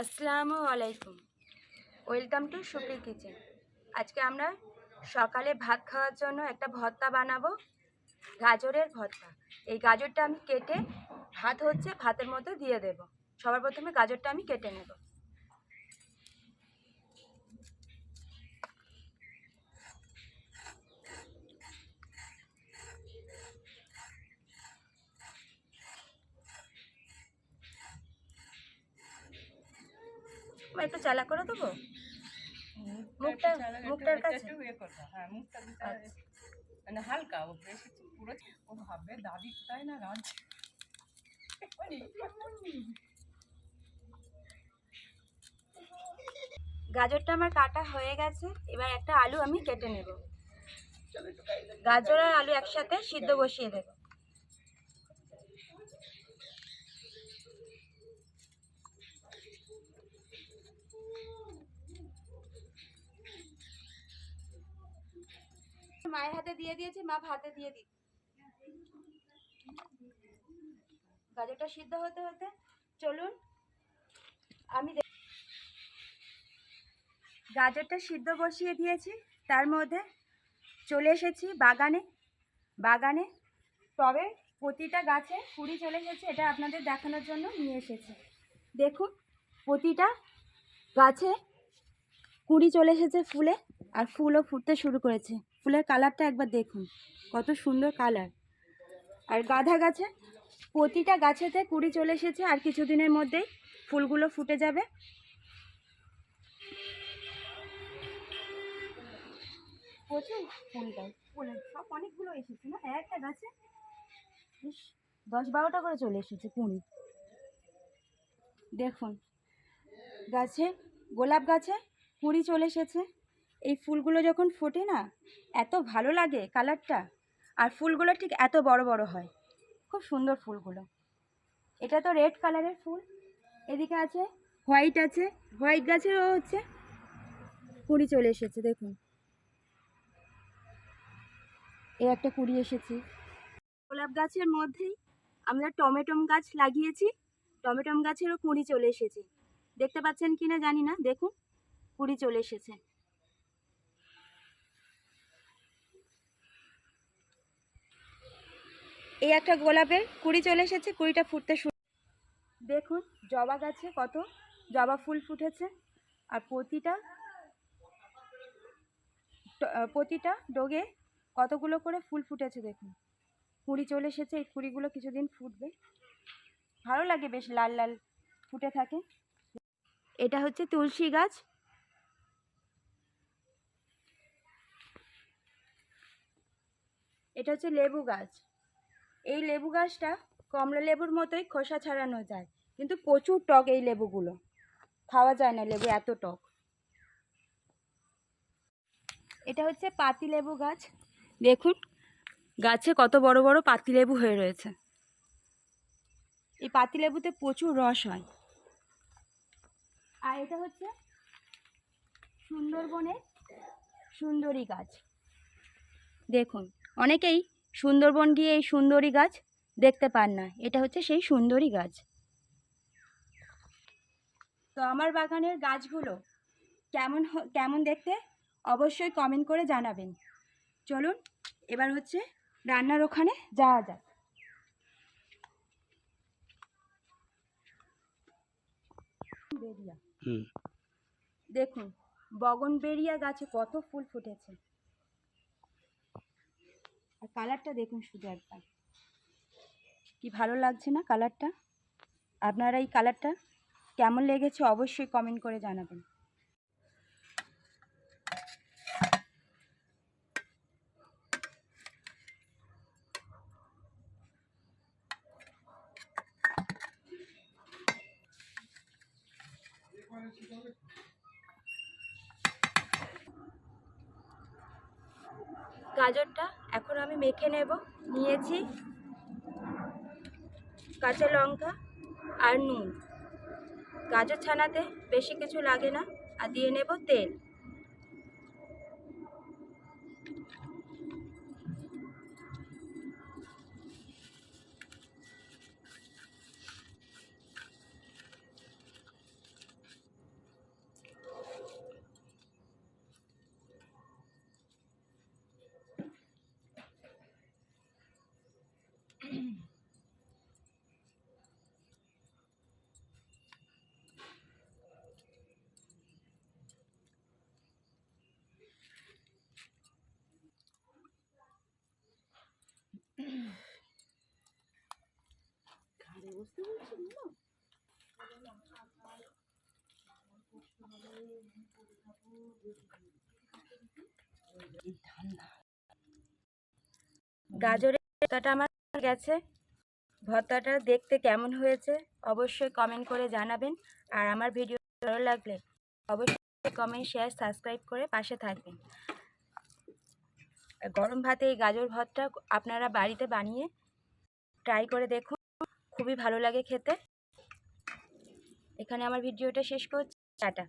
আসসালামু আলাইকুম। Welcome to Supri kitchen. আজকে আমরা সকালে ভাত খাওয়ার জন্য একটা ভর্তা বানাবো। গাজরের ভর্তা। এই গাজরটা আমি কেটে, ভাত হচ্ছে ভাতের মধ্যে দিয়ে দেব। সবার প্রথমে গাজরটা আমি কেটে নেব। একটু চালা করে দেবো? মুখটা মুখটার কাছে? হ্যাঁ দিতে হবে। আচ্ছা। মানে হালকা ও বেশি পুরো ও ভাববে দাদি কোথায় না রাঁধছে গাজরটা আমার কাটা হয়ে গেছে এবার একটা আলু আমি কেটে নেব। গাজর আর আলু একসাথে সিদ্ধ বসিয়ে দেব। মায়ের হাতে দিয়ে দিয়েছি, মা ভাতে দিয়ে দিই গাজরটা সিদ্ধ হতে হতে চলুন, আমি দে- গাজরটা সিদ্ধ বসিয়ে দিয়েছি, তার মধ্যে চলে এসেছি বাগানে। বাগানে তবে প্রতিটা গাছে কুড়ি চলে এসেছে, এটা আপনাদের দেখানোর জন্য নিয়ে এসেছে। দেখুন, প্রতিটা গাছে কুড়ি চলে এসেছে ফুলে, আর ফুলও ফুটতে শুরু করেছে। ফুলের কালারটা একবার দেখুন, কত সুন্দর কালার। আর গাঁদা গাছে, প্রতিটা গাছেতে কুড়ি চলে এসেছে, আর কিছুদিনের মধ্যেই ফুলগুলো ফুটে যাবে। প্রচুর ফুল ফুলের, সব অনেকগুলো এসেছে না? একটা গাছে দশ বারোটা করে চলে এসেছে কুড়ি। দেখুন, গাছে, গোলাপ গাছে কুড়ি চলে এসেছে। এই ফুলগুলো যখন ফোটে না, এত ভালো লাগে কালারটা। আর ফুলগুলো ঠিক এত বড় বড় হয়। খুব সুন্দর ফুলগুলো। এটা তো রেড কালারের ফুল। এদিকে আছে হোয়াইট আছে। হোয়াইট গাছেরও হচ্ছে কুড়ি চলে এসেছে, দেখুন। এই একটা কুড়ি এসেছে। গোলাপ গাছের মধ্যেই আমরা টমেটোম গাছ লাগিয়েছি। টমেটোম গাছেরও কুড়ি চলে এসেছে। দেখতে পাচ্ছেন কি না জানি না। দেখুন, কুড়ি চলে এসেছে। এই একটা গোলাপের কুড়ি চলে এসেছে, কুড়িটা ফুটতে শুরু দেখুন, জবা গাছে কত জবা ফুল ফুটেছে, আর প্রতিটা প্রতিটা ডোগে কতগুলো করে ফুল ফুটেছে দেখুন। কুড়ি চলে এসেছে, এই কুড়িগুলো কিছুদিন ফুটবে। ভালো লাগে বেশ লাল লাল ফুটে থাকে। এটা হচ্ছে তুলসী গাছ। এটা হচ্ছে লেবু গাছ। এই লেবু গাছটা কমলা লেবুর মতোই খোসা ছাড়ানো যায়, কিন্তু প্রচুর টক এই লেবুগুলো। খাওয়া যায় না লেবু, এত টক। এটা হচ্ছে পাতিলেবু গাছ। দেখুন, গাছে কত বড় বড় পাতিলেবু হয়ে রয়েছে। এই পাতিলেবুতে প্রচুর রস হয়। আর এটা হচ্ছে সুন্দরবনের সুন্দরী গাছ। দেখুন, অনেকেই সুন্দরবন গিয়ে এই সুন্দরী গাছ দেখতে পান না। এটা হচ্ছে সেই সুন্দরী গাছ। তো আমার বাগানের গাছগুলো কেমন কেমন দেখতে অবশ্যই কমেন্ট করে জানাবেন। চলুন এবার হচ্ছে রান্নার ওখানে যাওয়া যাক। দেখুন বগনবেরিয়া গাছে কত ফুল ফুটেছে। আর কালারটা দেখুন শুধু একবার। কি ভালো লাগছে না কালারটা? আপনারা এই কালারটা কেমন লেগেছে অবশ্যই কমেন্ট করে জানাবেন। গাজরটা এখন আমি মেখে নেব। নিয়েছি কাঁচা লঙ্কা আর নুন। গাজর ছানাতে বেশি কিছু লাগে না। আর দিয়ে নেব তেল। গাজরের ভর্তাটা আমার গেছে। ভর্তাটা দেখতে কেমন হয়েছে অবশ্যই কমেন্ট করে জানাবেন। আর আমার ভিডিও ভালো লাগলে অবশ্যই কমেন্ট শেয়ার সাবস্ক্রাইব করে পাশে থাকবেন। গরম ভাতে এই গাজর ভাতটা আপনারা বাড়িতে বানিয়ে ট্রাই করে দেখুন। খুবই ভালো লাগে খেতে। এখানে আমার ভিডিওটা শেষ করছি। টাটা।